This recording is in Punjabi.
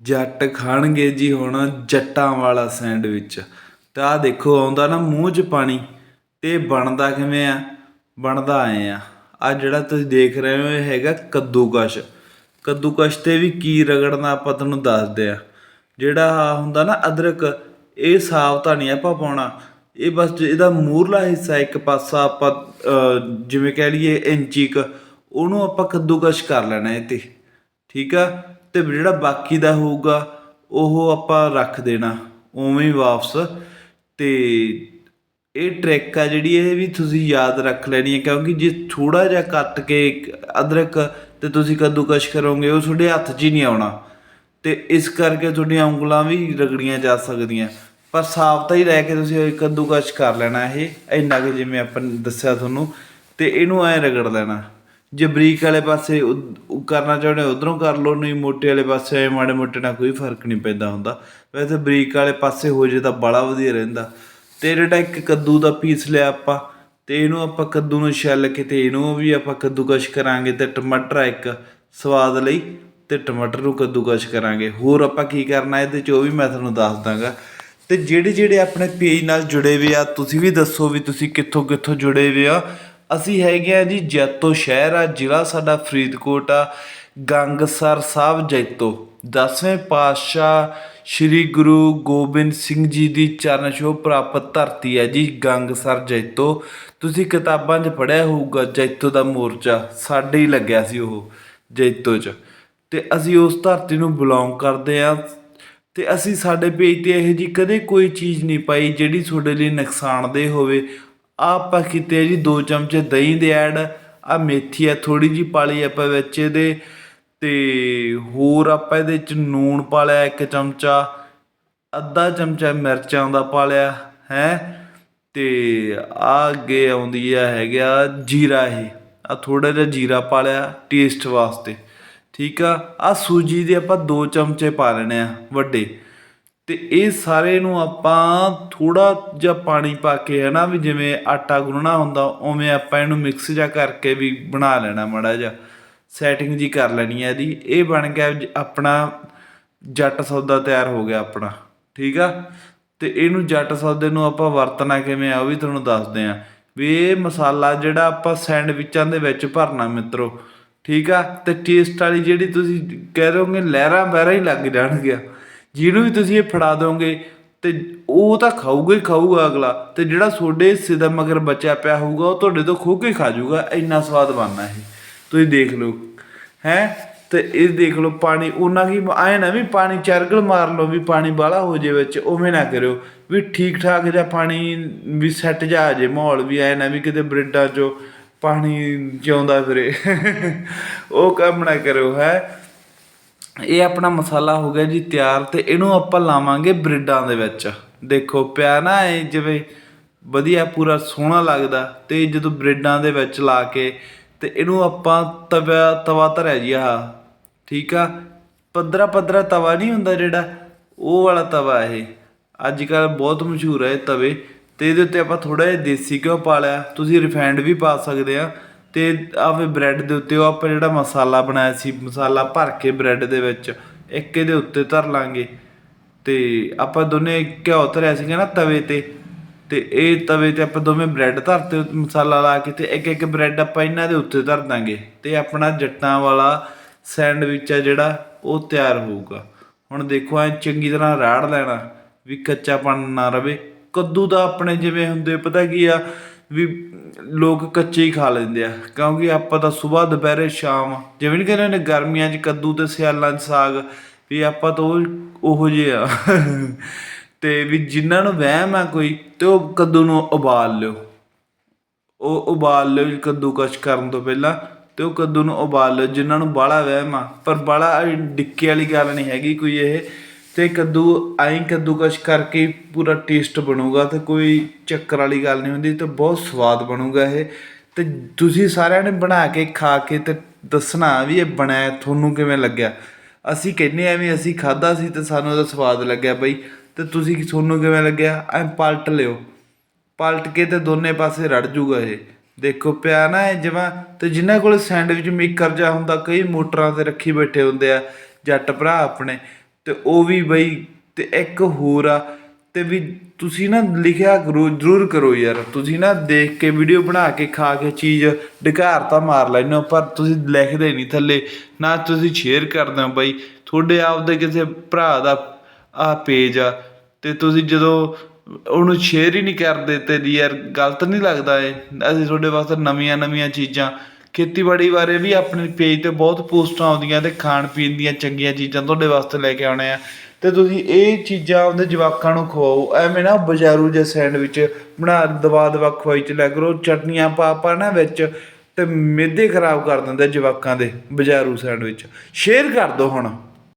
ਜੱਟ ਖਾਣਗੇ ਜੀ ਹੁਣ ਜੱਟਾਂ ਵਾਲਾ ਸੈਂਡਵਿਚ। ਤਾਂ ਆਹ ਦੇਖੋ, ਆਉਂਦਾ ਨਾ ਮੂੰਹ 'ਚ ਪਾਣੀ, ਤੇ ਬਣਦਾ ਕਿਵੇਂ ਆ? ਬਣਦਾ ਆਏ ਆ। ਆ ਜਿਹੜਾ ਤੁਸੀਂ ਦੇਖ ਰਹੇ ਹੋ, ਇਹ ਹੈਗਾ ਕੱਦੂਕਸ਼। ਕੱਦੂਕਸ਼ ਤੇ ਵੀ ਕੀ ਰਗੜਨਾ ਆਪਾਂ ਤੁਹਾਨੂੰ ਦੱਸਦੇ ਆ। ਜਿਹੜਾ ਆਹ ਹੁੰਦਾ ਨਾ ਅਦਰਕ, ਇਹ ਸਾਫ਼ ਤਾਂ ਨਹੀਂ ਆਪਾਂ ਪਾਉਣਾ। ਇਹ ਬਸ ਇਹਦਾ ਮੂਰਲਾ ਹਿੱਸਾ ਇੱਕ ਪਾਸਾ ਆਪਾਂ ਜਿਵੇਂ ਕਹਿ ਲਈਏ ਇੰਚੀ ਕ, ਉਹਨੂੰ ਆਪਾਂ ਕੱਦੂਕਸ਼ ਕਰ ਲੈਣਾ ਇਹ ਤੇ ਠੀਕ ਆ? ਅਤੇ ਜਿਹੜਾ ਬਾਕੀ ਦਾ ਹੋਊਗਾ, ਉਹ ਆਪਾਂ ਰੱਖ ਦੇਣਾ। ਉਵੇਂ ਹੀ ਵਾਪਸ। ਅਤੇ ਇਹ ਟ੍ਰਿਕ ਆ ਜਿਹੜੀ, ਇਹ ਵੀ ਤੁਸੀਂ ਯਾਦ ਰੱਖ ਲੈਣੀ ਹੈ, ਕਿਉਂਕਿ ਜੇ ਥੋੜਾ ਜਿਹਾ ਕੱਟ ਕੇ ਅਦਰਕ ਤੇ ਤੁਸੀਂ ਕੱਦੂਕਸ਼ ਕਰੋਗੇ, ਉਹ ਤੁਹਾਡੇ ਹੱਥ 'ਚ ਹੀ ਨਹੀਂ ਆਉਣਾ। ਤੇ ਇਸ ਕਰਕੇ ਤੁਹਾਡੀਆਂ ਉਂਗਲਾਂ ਵੀ ਰਗੜੀਆਂ ਜਾ ਸਕਦੀਆਂ। ਪਰ ਸਾਫ਼ ਤਾਂ ਹੀ ਰਹਿ ਕੇ ਤੁਸੀਂ ਕੱਦੂਕਸ਼ ਕਰ ਲੈਣਾ ਇਹ। ਇੰਨਾ ਕਿ ਜਿਵੇਂ ਆਪਾਂ ਦੱਸਿਆ ਤੁਹਾਨੂੰ। ਤੇ ਇਹਨੂੰ ਐ ਰਗੜ ਲੈਣਾ। ਜੇ ਬਰੀਕ ਵਾਲੇ ਪਾਸੇ ਉਦ- ਉਹ ਕਰਨਾ ਚਾਹੁੰਦੇ ਉਧਰੋਂ ਕਰ ਲਓ, ਨਹੀਂ ਮੋਟੇ ਵਾਲੇ ਪਾਸੇ ਐਂ ਮਾੜੇ ਮੋਟੇ ਨਾਲ ਕੋਈ ਫ਼ਰਕ ਨਹੀਂ ਪੈਂਦਾ ਹੁੰਦਾ। ਵੈਸੇ ਬਰੀਕ ਵਾਲੇ ਪਾਸੇ ਹੋ ਜੇ ਤਾਂ ਬੜਾ ਵਧੀਆ ਰਹਿੰਦਾ। ਤੇ ਜਿਹੜਾ ਇੱਕ ਕੱਦੂ ਦਾ ਪੀਸ ਲਿਆ ਆਪਾਂ, ਤੇ ਇਹਨੂੰ ਆਪਾਂ ਕੱਦੂ ਨੂੰ ਛਿੱਲ ਕੇ ਤੇ ਇਹਨੂੰ ਵੀ ਆਪਾਂ ਕੱਦੂਕਸ਼ ਕਰਾਂਗੇ ਤੇ ਟਮਾਟਰ ਆ ਇੱਕ ਸਵਾਦ ਲਈ, ਤੇ ਟਮਾਟਰ ਨੂੰ ਕੱਦੂਕਸ਼ ਕਰਾਂਗੇ। ਹੋਰ ਆਪਾਂ ਕੀ ਕਰਨਾ ਇਹਦੇ ਚ, ਉਹ ਵੀ ਮੈਂ ਤੁਹਾਨੂੰ ਦੱਸ ਦਾਂਗਾ। ਤੇ ਜਿਹੜੇ ਜਿਹੜੇ ਆਪਣੇ ਪੇਜ ਨਾਲ ਜੁੜੇ ਹੋਏ ਆ, ਤੁਸੀਂ ਵੀ ਦੱਸੋ ਵੀ ਤੁਸੀਂ ਕਿੱਥੋਂ ਕਿੱਥੋਂ ਜੁੜੇ ਹੋਏ ਆ। ਅਸੀਂ ਹੈਗੇ ਆ ਜੀ ਜੈਤੋ ਸ਼ਹਿਰ ਆ, ਜ਼ਿਲ੍ਹਾ ਸਾਡਾ ਫਰੀਦਕੋਟ ਆ, ਗੰਗਸਰ ਸਾਹਿਬ ਜੈਤੋ। 10ਵੇਂ ਪਾਤਸ਼ਾਹ ਸ੍ਰੀ ਗੁਰੂ ਗੋਬਿੰਦ ਸਿੰਘ ਜੀ ਦੀ ਚਰਨ ਛੋਹ ਪ੍ਰਾਪਤ ਧਰਤੀ ਹੈ ਜੀ, ਗੰਗਸਰ ਜੈਤੋ। ਤੁਸੀਂ ਕਿਤਾਬਾਂ 'ਚ ਪੜ੍ਹਿਆ ਹੋਊਗਾ, ਜੈਤੋ ਦਾ ਮੋਰਚਾ ਸਾਡੇ ਹੀ ਲੱਗਿਆ ਸੀ ਉਹ, ਜੈਤੋ 'ਚ। ਤੇ ਅਸੀਂ ਉਸ ਧਰਤੀ ਨੂੰ ਬਿਲੋਂਗ ਕਰਦੇ ਆ ਤੇ ਅਸੀਂ ਸਾਡੇ ਪੇਜ ਤੇ ਇਹ ਜੀ ਕਦੇ ਕੋਈ ਚੀਜ਼ ਨਹੀਂ ਪਾਈ ਜਿਹੜੀ ਤੁਹਾਡੇ ਲਈ ਨੁਕਸਾਨਦੇਹ ਹੋਵੇ। ਆਹ ਆਪਾਂ ਕੀਤੇ ਆ ਜੀ ਦੋ ਚਮਚੇ ਦਹੀਂ ਦੇ ਐਡ ਆ ਮੇਥੀ ਆ ਥੋੜੀ ਜੀ ਪਾਲੀ ਆਪਾਂ ਵਿੱਚ ਇਹਦੇ ਤੇ ਹੋਰ ਆਪਾਂ ਇਹਦੇ ਚ ਨੂਣ ਪਾ ਲਿਆ ਇੱਕ ਚਮਚਾ, ਅੱਧਾ ਚਮਚਾ ਮਿਰਚਾਂ ਦਾ ਪਾ ਲਿਆ, ਹੈ? ਤੇ ਆ ਅੱਗੇ ਆਉਂਦੀ ਆ ਹੈਗਾ ਜੀਰਾ ਇਹ ਆ ਥੋੜਾ ਜਿਹਾ ਜੀਰਾ ਪਾ ਲਿਆ ਟੇਸਟ ਵਾਸਤੇ, ਠੀਕ ਆ? ਆ ਸੂਜੀ ਦੇ ਆਪਾਂ 2 ਚਮਚੇ ਪਾ ਲੈਣੇ ਆ ਵੱਡੇ। ਤੇ ਇਹ ਸਾਰੇ ਨੂੰ ਆਪਾਂ ਥੋੜਾ ਜਿਹਾ ਪਾਣੀ ਪਾ ਕੇ ਹੈ ਨਾ ਵੀ ਜਿਵੇਂ ਆਟਾ ਗੁੰਨਣਾ ਹੁੰਦਾ, ਉਵੇਂ ਆਪਾਂ ਇਹਨੂੰ ਮਿਕਸ ਜਿਹਾ ਕਰਕੇ ਵੀ ਬਣਾ ਲੈਣਾ ਮਾੜਾ ਜਿਹਾ। ਸੈਟਿੰਗ ਜੀ ਕਰ ਲੈਣੀ ਹੈ ਇਹਦੀ। ਇਹ ਬਣ ਗਿਆ ਜ- ਆਪਣਾ ਜੱਟ ਸੌਦਾ ਤਿਆਰ ਹੋ ਗਿਆ ਆਪਣਾ, ਠੀਕ ਆ? ਤੇ ਇਹਨੂੰ ਜੱਟ ਸੌਦੇ ਨੂੰ ਆਪਾਂ ਵਰਤਣਾ ਕਿਵੇਂ ਆ, ਉਹ ਵੀ ਤੁਹਾਨੂੰ ਦੱਸਦੇ ਆ ਵੀ ਇਹ ਮਸਾਲਾ ਜਿਹੜਾ ਆਪਾਂ ਸੈਂਡਵਿਚਾਂ ਦੇ ਵਿੱਚ ਭਰਨਾ ਮਿੱਤਰੋ, ਠੀਕ ਆ? ਤੇ ਟੇਸਟ ਵਾਲੀ ਜਿਹੜੀ ਤੁਸੀਂ ਕਹਿ ਰਹੇ ਹੋਗੇ ਲਹਿਰਾਂ ਬਹਿਰਾਂ ਹੀ ਲੱਗ ਜਾਣਗੀਆਂ। ਜਿਹਨੂੰ ਵੀ ਤੁਸੀਂ ਇਹ ਫੜਾ ਦੋਗੇ ਤੇ ਉਹ ਤਾਂ ਖਾਊਗਾ ਹੀ ਖਾਊਗਾ ਅਗਲਾ। ਤੇ ਜਿਹੜਾ ਤੁਹਾਡੇ ਹਿੱਸੇ ਦਾ ਮਗਰ ਬਚਿਆ ਪਿਆ ਹੋਊਗਾ, ਉਹ ਤੁਹਾਡੇ ਤੋਂ ਖੋ ਕੇ ਖਾ ਜਾਊਗਾ। ਇੰਨਾ ਸਵਾਦ ਬਣਨਾ ਇਹ। ਤੁਸੀਂ ਦੇਖ ਲਓ। ਹੈ? ਤੇ ਇਹ ਦੇਖ ਲਓ, ਪਾਣੀ ਉਹਨਾਂ ਕੀ ਆਏ ਨਾ ਵੀ ਪਾਣੀ ਚਰਗਲ ਮਾਰ ਲਓ ਵੀ ਪਾਣੀ ਬਾਹਲਾ ਹੋ ਜੇ ਵਿੱਚ, ਉਵੇਂ ਨਾ ਕਰਿਓ। ਵੀ ਠੀਕ ਠਾਕ ਜਿਹਾ ਪਾਣੀ ਵੀ ਸੈੱਟ ਜਾ ਆ ਜੇ ਮਾਹੌਲ, ਵੀ ਆਏ ਨਾ ਵੀ ਕਿਤੇ ਬ੍ਰਿਡਾਂ ਚੋਂ ਪਾਣੀ ਜਿਉਂਦਾ ਫਿਰੇ। ਉਹ ਕੰਮ ਨਾ ਕਰਿਓ, ਹੈ? ਇਹ ਆਪਣਾ ਮਸਾਲਾ ਹੋ ਗਿਆ ਜੀ ਤਿਆਰ ਤੇ ਇਹਨੂੰ ਆਪਾਂ ਲਾਵਾਂਗੇ ਬ੍ਰੈਡਾਂ ਦੇ ਵਿੱਚ। ਦੇਖੋ, ਪਿਆ ਨਾ ਇਹ ਜਿਵੇਂ ਵਧੀਆ ਪੂਰਾ ਸੋਹਣਾ ਲੱਗਦਾ ਤੇ ਜਦੋਂ ਬ੍ਰੈਡਾਂ ਦੇ ਵਿੱਚ ਲਾ ਕੇ ਤੇ ਇਹਨੂੰ ਆਪਾਂ ਤਵਾ ਤਵਾ ਧਰਿਆ ਜੀ ਆਹ, ਠੀਕ ਆ? ਪੱਧਰਾ ਪੱਧਰਾ ਤਵਾ ਨਹੀਂ ਹੁੰਦਾ ਜਿਹੜਾ, ਉਹ ਵਾਲਾ ਤਵਾ ਇਹ। ਅੱਜ ਕੱਲ ਬਹੁਤ ਮਸ਼ਹੂਰ ਹੈ ਇਹ ਤਵੇ ਤੇ ਇਹਦੇ ਉੱਤੇ ਆਪਾਂ ਥੋੜਾ ਜਿਹਾ ਦੇਸੀ ਘਿਓ ਪਾ ਲਿਆ। ਤੁਸੀਂ ਰਿਫਾਈਂਡ ਵੀ ਪਾ ਸਕਦੇ ਆ। ਅਤੇ ਆਵੇ ਬ੍ਰੈਡ ਦੇ ਉੱਤੇ ਉਹ ਆਪਾਂ ਜਿਹੜਾ ਮਸਾਲਾ ਬਣਾਇਆ ਸੀ, ਮਸਾਲਾ ਭਰ ਕੇ ਬ੍ਰੈਡ ਦੇ ਵਿੱਚ, ਇੱਕ ਇਹਦੇ ਉੱਤੇ ਧਰ ਲਾਂਗੇ। ਅਤੇ ਆਪਾਂ ਦੋਨੇ ਘਿਓ ਧਰਿਆ ਸੀਗਾ ਨਾ ਤਵੇ ਤੇ ਅਤੇ ਇਹ ਤਵੇ ਤੇ ਆਪਾਂ ਦੋਵੇਂ ਬ੍ਰੈਡ ਧਰਤੇ, ਮਸਾਲਾ ਲਾ ਕੇ ਅਤੇ ਇੱਕ ਇੱਕ ਬ੍ਰੈਡ ਆਪਾਂ ਇਹਨਾਂ ਦੇ ਉੱਤੇ ਧਰ ਦਾਂਗੇ। ਅਤੇ ਆਪਣਾ ਜੱਟਾਂ ਵਾਲਾ ਸੈਂਡਵਿਚ ਆ ਜਿਹੜਾ, ਉਹ ਤਿਆਰ ਹੋਊਗਾ। ਹੁਣ ਦੇਖੋ, ਐ ਚੰਗੀ ਤਰ੍ਹਾਂ ਰਾੜ ਲੈਣਾ, ਵੀ ਕੱਚਾਪਣ ਨਾ ਰਵੇ। ਕੱਦੂ ਦਾ ਆਪਣੇ ਜਿਵੇਂ ਹੁੰਦੇ, ਪਤਾ ਕੀ ਆ? ਵੀ ਲੋਕ ਕੱਚੇ ਹੀ ਖਾ ਲੈਂਦੇ ਆ, ਕਿਉਂਕਿ ਆਪਾਂ ਤਾਂ ਸਵੇਰ ਦੁਪਹਿਰੇ, ਸ਼ਾਮ ਜਿਵੇਂ ਨਹੀਂ ਕਹਿੰਦੇ ਨੇ ਗਰਮੀਆਂ 'ਚ ਕੱਦੂ ਤੇ ਸਿਆਲਾਂ 'ਚ ਸਾਗ, ਵੀ ਆਪਾਂ ਤਾਂ ਉਹ ਉਹੋ ਜਿਹੇ ਆ। ਤੇ ਵੀ ਜਿਨ੍ਹਾਂ ਨੂੰ ਵਹਿਮ ਆ ਕੋਈ, ਤੇ ਉਹ ਕੱਦੂ ਨੂੰ ਉਬਾਲ ਲਿਓ। ਉਹ ਉਬਾਲ ਲਿਓ ਕੱਦੂ ਕਸ਼ ਕਰਨ ਤੋਂ ਪਹਿਲਾਂ, ਤੇ ਉਹ ਕੱਦੂ ਨੂੰ ਉਬਾਲ ਲਿਓ। ਜਿਨ੍ਹਾਂ ਨੂੰ ਬਾਹਲਾ ਵਹਿਮ ਆ, ਪਰ ਬਾਹਲਾ ਡਿੱਕੇ ਵਾਲੀ ਗੱਲ ਨਹੀਂ ਹੈਗੀ ਕੋਈ ਇਹ। ਤੇ ਕੱਦੂ, ਐਂ ਕੱਦੂਕਸ਼ ਕਰਕੇ ਪੂਰਾ ਟੇਸਟ ਬਣੂਗਾ ਤੇ ਕੋਈ ਚੱਕਰ ਵਾਲੀ ਗੱਲ ਨਹੀਂ ਹੁੰਦੀ ਤੇ ਬਹੁਤ ਸਵਾਦ ਬਣੂਗਾ ਇਹ। ਤੇ ਤੁਸੀਂ ਸਾਰਿਆਂ ਨੇ ਬਣਾ ਕੇ ਖਾ ਕੇ ਤੇ ਦੱਸਣਾ ਵੀ ਇਹ ਬਣਿਆ, ਤੁਹਾਨੂੰ ਕਿਵੇਂ ਲੱਗਿਆ? ਅਸੀਂ ਕਹਿੰਨੇ ਆ ਵੀ ਅਸੀਂ ਖਾਦਾ ਸੀ ਤੇ ਸਾਨੂੰ ਇਹਦਾ ਸਵਾਦ ਲੱਗਿਆ ਬਈ। ਤੇ ਤੁਸੀਂ ਤੁਹਾਨੂੰ ਕਿਵੇਂ ਲੱਗਿਆ? ਐਂ ਪਲਟ ਲਿਓ। ਪਲਟ ਕੇ ਤੇ ਦੋਨੇ ਪਾਸੇ ਰੜ ਜੂਗਾ ਇਹ। ਦੇਖੋ, ਪਿਆ ਨਾ ਇਹ ਜਮਾਂ ਤੇ ਜਿਨ੍ਹਾਂ ਕੋਲ ਸੈਂਡਵਿਚ ਮੇਕਰ ਜਾ ਹੁੰਦਾ, ਕਈ ਮੋਟਰਾਂ ਤੇ ਰੱਖੀ ਬੈਠੇ ਹੁੰਦੇ ਆ ਜੱਟ ਭਰਾ ਆਪਣੇ। ਤੇ ਉਹ ਵੀ ਬਈ ਅਤੇ ਇੱਕ ਹੋਰ ਆ ਅਤੇ ਵੀ ਤੁਸੀਂ ਨਾ ਲਿਖਿਆ ਕਰੋ, ਜ਼ਰੂਰ ਕਰੋ ਯਾਰ। ਤੁਸੀਂ ਨਾ ਦੇਖ ਕੇ ਵੀਡੀਓ ਬਣਾ ਕੇ ਖਾ ਕੇ ਚੀਜ਼ ਡਕਾਰ ਤਾਂ ਮਾਰ ਲੈਂਦੇ ਹੋ, ਪਰ ਤੁਸੀਂ ਲਿਖਦੇ ਨਹੀਂ ਥੱਲੇ, ਨਾ ਤੁਸੀਂ ਸ਼ੇਅਰ ਕਰਦੇ ਹੋ ਬਈ। ਤੁਹਾਡੇ ਆਪਦੇ ਕਿਸੇ ਭਰਾ ਦਾ ਆ ਪੇਜ ਆ ਅਤੇ ਤੁਸੀਂ ਜਦੋਂ ਉਹਨੂੰ ਸ਼ੇਅਰ ਹੀ ਨਹੀਂ ਕਰਦੇ ਤੇ ਜੀ ਯਾਰ ਗਲਤ ਨਹੀਂ ਲੱਗਦਾ ਇਹ। ਅਸੀਂ ਤੁਹਾਡੇ ਵਾਸਤੇ ਨਵੀਆਂ ਨਵੀਆਂ ਚੀਜ਼ਾਂ ਖੇਤੀਬਾੜੀ ਬਾਰੇ ਵੀ ਆਪਣੇ ਪੇਜ ਤੇ ਬਹੁਤ ਪੋਸਟਾਂ ਆਉਂਦੀਆਂ ਤੇ ਖਾਣ ਪੀਣ ਦੀਆਂ ਚੰਗੀਆਂ ਚੀਜ਼ਾਂ ਤੁਹਾਡੇ ਵਾਸਤੇ ਲੈ ਕੇ ਆਉਣੇ ਆ। ਤੇ ਤੁਸੀਂ ਇਹ ਚੀਜ਼ਾਂ ਉਹਦੇ ਜਵਾਕਾਂ ਨੂੰ ਖਵਾਓ। ਐਵੇਂ ਨਾ ਬਜ਼ਾਰੂ ਜਿਹਾ ਸੈਂਡਵਿਚ ਬਣਾ, ਦਵਾ ਦਵਾ ਖਵਾਈ ਚ ਲੈ ਕਰੋ। ਚਟਨੀਆਂ ਪਾ ਪਾ ਨਾ ਵਿੱਚ ਤੇ ਮਿਹਦੇ ਖਰਾਬ ਕਰ ਦਿੰਦੇ ਜਵਾਕਾਂ ਦੇ ਬਜਾਰੂ ਸੈਂਡਵਿਚ। ਸ਼ੇਅਰ ਕਰ ਦਿਓ ਹੁਣ।